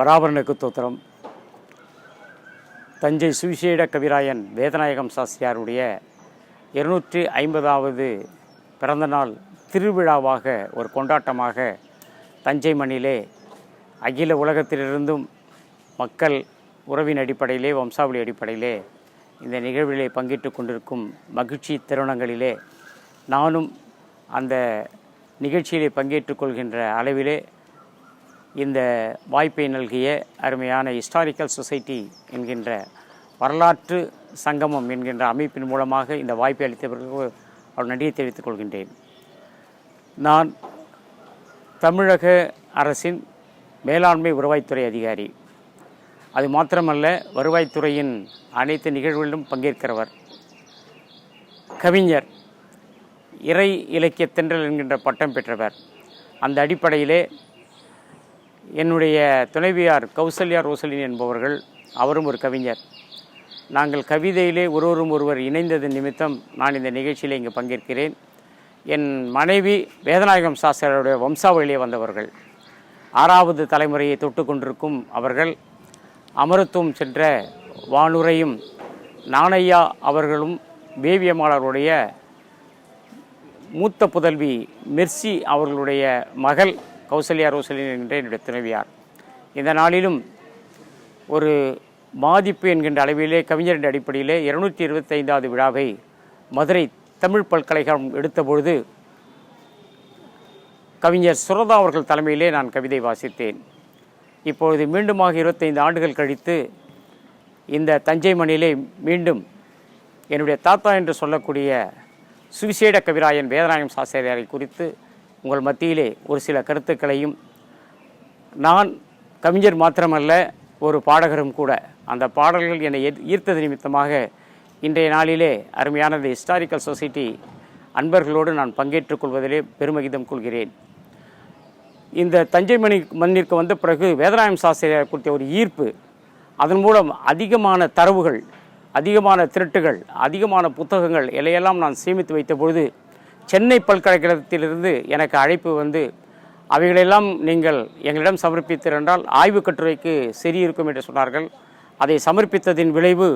பராபரனுக்கு தோத்திரம். தஞ்சை சுவிசேட கவிராயன் வேதநாயகம் சாஸ்திரியாருடைய இருநூற்றி ஐம்பதாவது பிறந்தநாள் திருவிழாவாக ஒரு கொண்டாட்டமாக தஞ்சை மண்ணிலே அகில உலகத்திலிருந்தும் மக்கள் உறவின் அடிப்படையிலே வம்சாவளி அடிப்படையிலே இந்த நிகழ்விலே பங்கிட்டு கொண்டிருக்கும் மகிழ்ச்சி தருணங்களிலே நானும் அந்த நிகழ்ச்சியிலே பங்கேற்றுக் கொள்கின்ற அளவிலே இந்த வாய்ப்பை நல்கிய அருமையான ஹிஸ்டாரிக்கல் சொசைட்டி என்கின்ற வரலாற்று சங்கமம் என்கின்ற அமைப்பின் மூலமாக இந்த வாய்ப்பை அளித்தவர்களுக்கு அவர் நன்றியை தெரிவித்துக் கொள்கின்றேன். நான் தமிழக அரசின் மேலாண்மை வருவாய்த்துறை அதிகாரி. அது மாத்திரமல்ல வருவாய்த்துறையின் அனைத்து நிகழ்வுகளிலும் பங்கேற்கிறவர். கவிஞர் இறை இலக்கிய தென்றல் என்கின்ற பட்டம் பெற்றவர். அந்த அடிப்படையிலே என்னுடைய துணைவியார் கௌசல்யா ரோசலின் என்பவர்கள் அவரும் ஒரு கவிஞர். நாங்கள் கவிதையிலே ஒருவரும் ஒருவர் இணைந்தது நிமித்தம் நான் இந்த நிகழ்ச்சியில் இங்கு பங்கேற்கிறேன். என் மனைவி வேதநாயகம் சாஸ்திரருடைய வம்சாவளியிலே வந்தவர்கள். ஆறாவது தலைமுறையை தொட்டு கொண்டிருக்கும் அவர்கள் அமரத்துவம் சென்ற வானுரையும் நாணையா அவர்களும் வேவியம்மாளருடைய மூத்த புதல்வி மெர்சி அவர்களுடைய மகள் கௌசல்யா ரோசலின் என்கின்ற என்னுடைய துணைவியார். இந்த நாளிலும் ஒரு பாதிப்பு என்கின்ற அளவிலே கவிஞர் அடிப்படையிலே இருநூற்றி இருபத்தைந்தாவது விழாவை மதுரை தமிழ் பல்கலைக்கழகம் எடுத்தபொழுது கவிஞர் சுரதா அவர்கள் தலைமையிலே நான் கவிதை வாசித்தேன். இப்பொழுது மீண்டுமாக இருபத்தைந்து ஆண்டுகள் கழித்து இந்த தஞ்சை மணியிலே மீண்டும் என்னுடைய தாத்தா என்று சொல்லக்கூடிய சுவிசேட கவிராயன் வேதநாயகம் சாஸ்திரியாரை குறித்து உங்கள் மத்தியிலே ஒரு சில கருத்துக்களையும் நான் கவிஞர் மாத்திரமல்ல ஒரு பாடகரும் கூட. அந்த பாடல்கள் என்னை ஈர்த்தது நிமித்தமாக இன்றைய நாளிலே அருமையானது ஹிஸ்டாரிக்கல் சொசைட்டி அன்பர்களோடு நான் பங்கேற்றுக் கொள்வதிலே பெருமகிதம் கொள்கிறேன். இந்த தஞ்சை மணி மண்ணிற்கு வந்த பிறகு வேதராயம் சாஸ்திரியார் குறித்த ஒரு ஈர்ப்பு அதன் மூலம் அதிகமான தரவுகள் அதிகமான திருட்டுகள் அதிகமான புத்தகங்கள் இலையெல்லாம் நான் சேமித்து வைத்த பொழுது சென்னை பல்கலைக்கழகத்திலிருந்து எனக்கு அழைப்பு வந்து அவைகளெல்லாம் நீங்கள் எங்களிடம் சமர்ப்பித்தீர்கள் ஆய்வுக் கட்டுரைக்கு சரியிருக்கும் என்று சொன்னார்கள். அதை சமர்ப்பித்ததின் விளைவு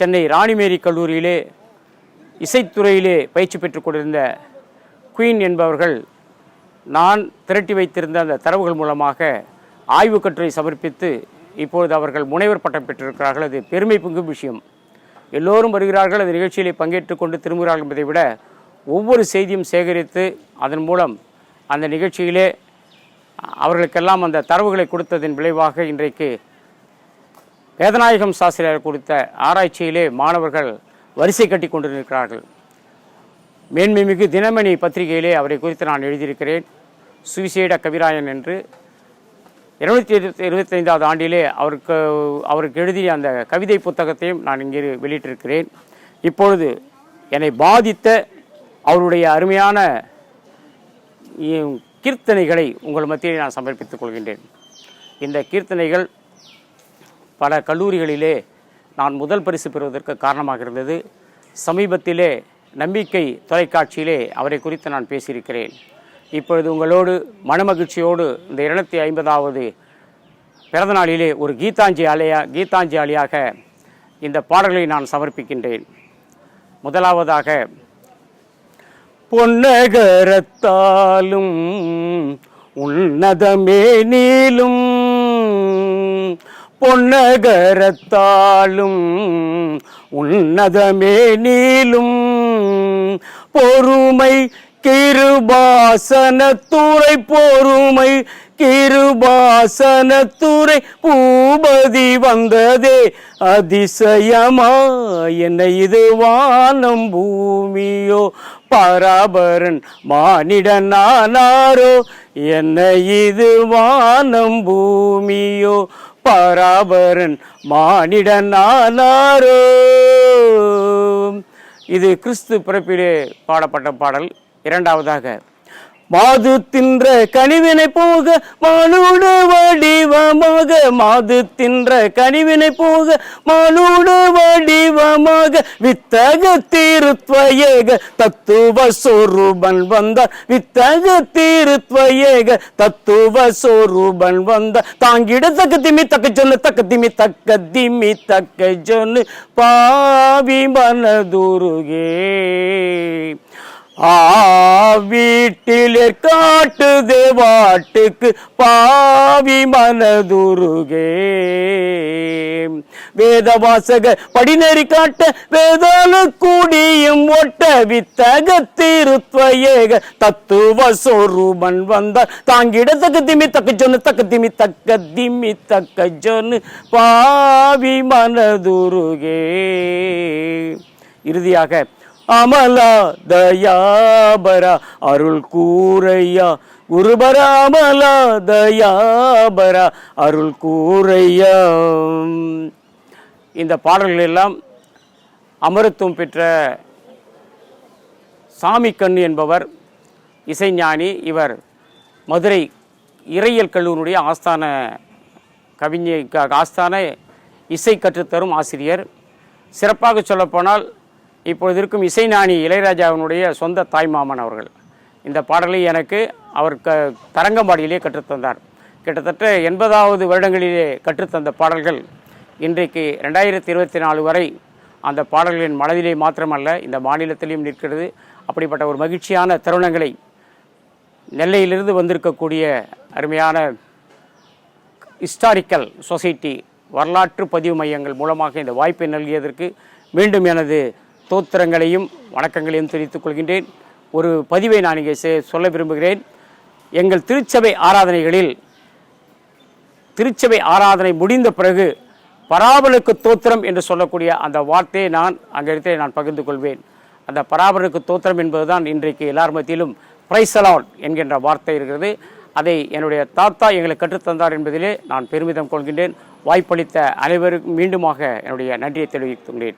சென்னை ராணிமேரி கல்லூரியிலே இசைத்துறையிலே பயிற்சி பெற்றுக் கொண்டிருந்த குயின் என்பவர்கள் நான் திரட்டி வைத்திருந்த அந்த தரவுகள் மூலமாக ஆய்வுக் கட்டுரை சமர்ப்பித்து இப்பொழுது அவர்கள் முனைவர் பட்டம் பெற்றிருக்கிறார்கள். அது பெருமை பொங்கும் விஷயம். எல்லோரும் வருகிறார்கள். அந்த நிகழ்ச்சியிலே பங்கேற்று கொண்டு திரும்புகிறார்கள் என்பதை விட ஒவ்வொரு செய்தியும் சேகரித்து அதன் மூலம் அந்த நிகழ்ச்சியிலே அவர்களுக்கெல்லாம் அந்த தரவுகளை கொடுத்ததன் விளைவாக இன்றைக்கு வேதநாயகம் சாஸ்திரியார் கொடுத்த ஆராய்ச்சியிலே மாணவர்கள் வரிசை கட்டி கொண்டிருக்கிறார்கள். மேன்மைமிகு தினமணி பத்திரிகையிலே அவரை குறித்து நான் எழுதியிருக்கிறேன். சுவிசேட கவிராயன் என்று. இருநூத்தி இருபத்தி இருபத்தைந்தாவது ஆண்டிலே அவருக்கு அவருக்கு எழுதிய அந்த கவிதை புத்தகத்தையும் நான் இங்கே வெளியிட்டிருக்கிறேன். இப்பொழுது என்னை பாதித்த அவருடைய அருமையான கீர்த்தனைகளை உங்கள் மத்தியில் நான் சமர்ப்பித்துக் கொள்கின்றேன். இந்த கீர்த்தனைகள் பல கல்லூரிகளிலே நான் முதல் பரிசு பெறுவதற்கு காரணமாக இருந்தது. சமீபத்திலே நம்பிக்கை தொலைக்காட்சியிலே அவரை குறித்து நான் பேசியிருக்கிறேன். இப்பொழுது உங்களோடு மனமகிழ்ச்சியோடு இந்த இருநூத்தி ஐம்பதாவது பிறந்த நாளிலே ஒரு கீதாஞ்சி அலையா கீதாஞ்சலியாக இந்த பாடல்களை நான் சமர்ப்பிக்கின்றேன். முதலாவதாக பொன்னகரத்தாலும் உன்னதமே நீளும். பொன்னகரத்தாலும் உன்னதமே நீளும். பொறுமை கிருபாசனத்துறை பொறுமை கிருபாசனத்துறை பூபதி வந்ததே அதிசயமா. என்ன இது வானம் பூமியோ பராபரன் மானிடனானாரோ? என்ன இது வானம் பூமியோ? பராபரன் மானிடனானாரோ? இது கிறிஸ்து பிறப்பிலே பாடப்பட்ட பாடல். இரண்டாவதாக மாது தின்ற கனிவினை போக மானுட வடிவமாக. மாது தின்ற கனிவினை போக மானுட வடிவமாக. வித்தக தீருத்வயேக தத்துவ சொரூபன் வந்தார். வித்தக தீருத்வயேக தத்துவ சொரூபன் வந்தார். தாங்கிட தக்க திமி தக்க சொல்லு தக்க திமி தக்க திமி தக்க சொல்லு பாவி மனதுருகே. ஆ வீட்டிலே காட்டுது வாட்டுக்கு பாவி மனதுருகே. வேதவாசக படிநெறி காட்ட வேதாலு கூடியும் ஒட்ட வித்தக திருத்வயேக தத்துவ சொரூபன் வந்தார். தாங்கிட தக்க திமி தக்க ஜொன்னு தக்க திமி தக்க திமி தக்க ஜொன்னு பாவி மனதுருகே. இறுதியாக அமலா தயாபரா அருள் கூரையா குருபரா அமலா தயாபரா அருள் கூரையா இந்த பாடல்கள் எல்லாம் அமரத்துவம் பெற்ற சாமி கண்ணு என்பவர் இசைஞானி இவர் மதுரை இறையல் கல்லூரியுடைய ஆஸ்தான கவிஞ ஆஸ்தான இசை கற்றுத்தரும் ஆசிரியர். சிறப்பாக சொல்லப்போனால் இப்பொழுது இருக்கும் இசைஞானி இளையராஜாவினுடைய சொந்த தாய்மாமன் அவர்கள். இந்த பாடலை எனக்கு அவர் க தரங்கம்பாடியிலே கற்றுத்தந்தார் கிட்டத்தட்ட எண்பதாவது வருடங்களிலே கற்றுத்தந்த பாடல்கள் இன்றைக்கு ரெண்டாயிரத்தி இருபத்தி நாலு வரை அந்த பாடல்களின் மனதிலே மாத்திரமல்ல இந்த மாநிலத்திலையும் நிற்கிறது. அப்படிப்பட்ட ஒரு மகிழ்ச்சியான தருணங்களை நெல்லையிலிருந்து வந்திருக்கக்கூடிய அருமையான ஹிஸ்டாரிக்கல் சொசைட்டி வரலாற்று பதிவு மையங்கள் மூலமாக இந்த வாய்ப்பை நல்கியதற்கு மீண்டும் எனது தோத்திரங்களையும் வணக்கங்களையும் தெரிவித்துக் கொள்கின்றேன். ஒரு பதிவை நான் இங்கே செ- சொல்ல விரும்புகிறேன். எங்கள் திருச்சபை ஆராதனைகளில் திருச்சபை ஆராதனை முடிந்த பிறகு பராபலுக்கு தோத்திரம் என்று சொல்லக்கூடிய அந்த வார்த்தையை நான் அங்கிருத்தே நான் பகிர்ந்து கொள்வேன். அந்த பராபலுக்கு தோத்திரம் என்பதுதான் இன்றைக்கு எல்லார் மத்தியிலும் பிரைசலால் என்கின்ற வார்த்தை இருக்கிறது. அதை என்னுடைய தாத்தா எங்களுக்கு கற்றுத்தந்தார் என்பதிலே நான் பெருமிதம் கொள்கின்றேன். வாய்ப்பளித்த அனைவருக்கும் மீண்டுமாக என்னுடைய நன்றியை தெரிவித்துள்ளேன்